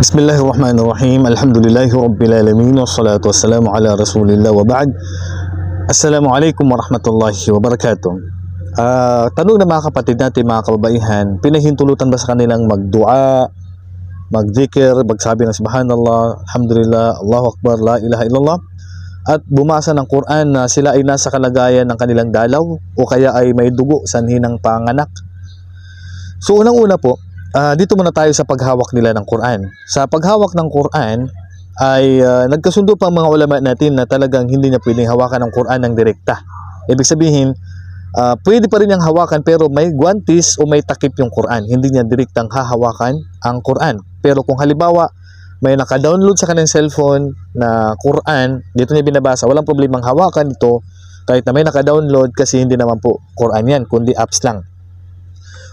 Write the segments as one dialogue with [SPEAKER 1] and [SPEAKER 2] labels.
[SPEAKER 1] Bismillahirrahmanirrahim. Alhamdulillahi Rabbil Alamin. Wassalatu wassalamu ala Rasulillah wa ba'd. Assalamualaikum warahmatullahi wabarakatuh. Ah, tanong na mga kapatid natin, mga kababaihan, pinahintulutan ba sa kanilang magdua, magzikir, magsabi ng subhanallah, alhamdulillah, Allahu Akbar, la ilaha illallah, at bumasa ng Quran na sila ay nasa kalagayan ng kanilang dalaw o kaya ay may dugo sanhi ng panganak. So unang-una po, Ah, dito muna tayo sa paghawak nila ng Quran. Sa paghawak ng Quran ay ah, nagkasundo pa mga ulama natin na talagang hindi niya pwedeng hawakan ng Quran ng direkta. Ibig sabihin, ah, pwede pa rin niyang hawakan pero may guantis o may takip yung Quran. Hindi niya direktang hahawakan ang Quran. Pero kung halimbawa may naka-download sa kanyang cellphone na Quran, dito niya binabasa, walang problemang hawakan ito kahit na may naka-download kasi hindi naman po Quran yan, kundi apps lang.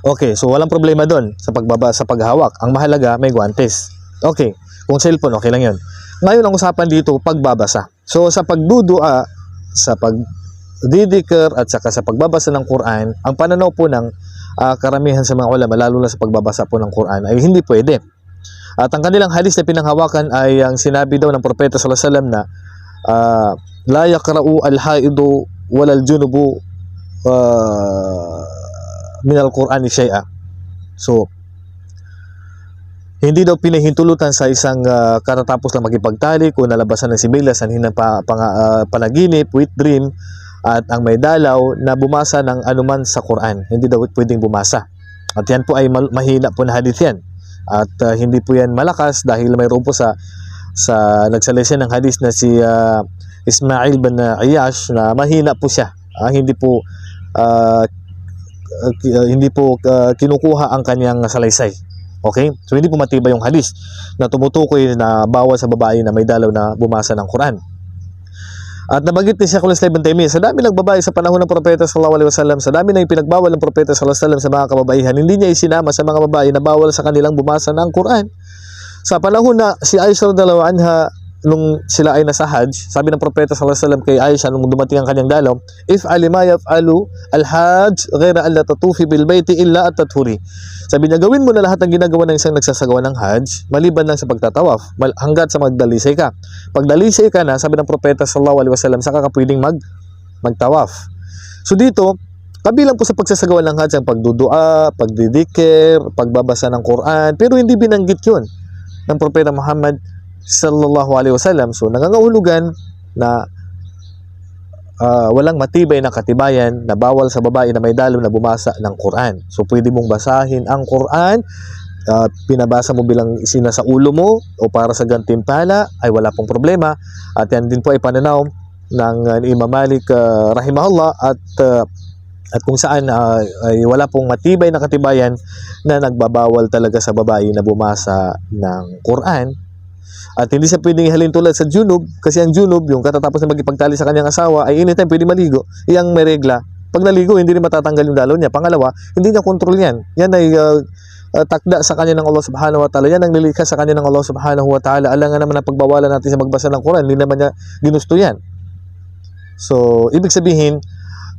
[SPEAKER 1] Okay, so walang problema doon sa pagbaba sa paghawak. Ang mahalaga may guantes. Okay, kung cellphone okay lang 'yon. Ngayon ang usapan dito pagbabasa. So sa pagdudua, sa pagdidikir at saka sa pagbabasa ng Quran, ang pananaw po ng ah, karamihan sa mga ulama lalo na sa pagbabasa po ng Quran ay hindi pwede. At ang kanilang hadis na pinanghawakan ay ang sinabi daw ng propeta sallallahu alaihi wasallam na ah, la yaqra'u al-haidu wal al-junubu ah, min al-Qur'ani shay'a. So, hindi daw pinahintulutan sa isang ah, katatapos lang magipagtalik o nalabasan ng sibila sa hinang pa, pang, ah, panaginip, with dream, at ang may dalaw na bumasa ng anuman sa Quran. Hindi daw pwedeng bumasa. At yan po ay mahina po na hadith yan. At ah, hindi po yan malakas dahil mayroon po sa sa nagsalesya ng hadith na si ah, Ismail bin Ayash na mahina po siya. Ah, hindi po uh, uh, hindi po uh, kinukuha ang kanyang salaysay. Okay? So hindi po matibay yung hadis na tumutukoy na bawal sa babae na may dalaw na bumasa ng Quran. At nabanggit ni Sheikhul Islam Ibn Taymiyyah, sa dami ng babae sa panahon ng Propeta sallallahu alaihi wasallam, sa dami ng ipinagbawal ng Propeta sallallahu alaihi wasallam sa mga kababaihan, hindi niya isinama sa mga babae na bawal sa kanilang bumasa ng Quran. Sa panahon na si Aisha radhiyallahu anha nung sila ay nasa Hajj, sabi ng Propeta sallallahu alaihi wasallam kay Aisha nung dumating ang kanyang dalaw, if alima yaf'alu al-hajj ghayra an tatufi bil baiti illa at tathuri. Sabi niya, gawin mo na lahat ng ginagawa ng isang nagsasagawa ng Hajj, maliban lang sa pagtatawaf, hanggat sa magdalisay ka. Pag dalisay ka na, sabi ng Propeta sallallahu alaihi wasallam, saka ka pwedeng mag magtawaf. So dito, kabilang po sa pagsasagawa ng Hajj ang pagdudua, pagdidikir, pagbabasa ng Quran, pero hindi binanggit yun ng Propeta Muhammad sallallahu alaihi wasallam. So nangangahulugan na ah, walang matibay na katibayan na bawal sa babae na may dalaw na bumasa ng Quran. So pwede mong basahin ang Quran, ah, pinabasa mo bilang isina sa ulo mo o para sa gantimpala ay wala pong problema. At yan din po ay pananaw ng ni Imam Malik ah, rahimahullah at ah, at kung saan ah, ay wala pong matibay na katibayan na nagbabawal talaga sa babae na bumasa ng Quran at hindi siya pwedeng ihalin tulad sa junub kasi ang junub, yung katatapos na magipagtali sa kanyang asawa ay anytime pwede maligo. Iyang may regla. Pag naligo, hindi rin matatanggal yung dalaw niya. Pangalawa, hindi niya kontrol yan. Yan ay uh, uh, takda sa kanya ng Allah subhanahu wa ta'ala. Yan ang nilikha sa kanya ng Allah subhanahu wa ta'ala. Alangan naman ang pagbawalan natin sa magbasa ng Quran. Hindi naman niya ginusto yan. So, ibig sabihin,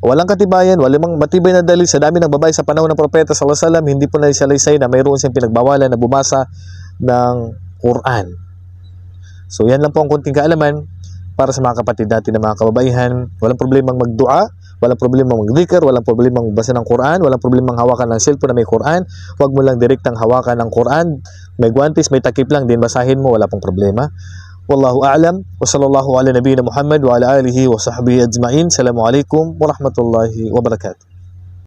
[SPEAKER 1] walang katibayan, walang matibay na dalil sa dami ng babae sa panahon ng propeta sallallahu alaihi wasallam, hindi po na na mayroon siyang pinagbawalan na bumasa ng Quran. So yan lang po ang kunting kaalaman para sa mga kapatid natin na mga kababaihan. Walang problemang magdua, walang problemang magdikir, walang problemang magbasa ng Quran, walang problemang hawakan ng cellphone na may Quran. Huwag mo lang direktang hawakan ng Quran. May guantes, may takip lang, din basahin mo, wala pong problema. Wallahu a'lam wa sallallahu ala nabiyina Muhammad wa ala alihi wa sahbihi ajma'in. Assalamualaikum warahmatullahi wabarakatuh.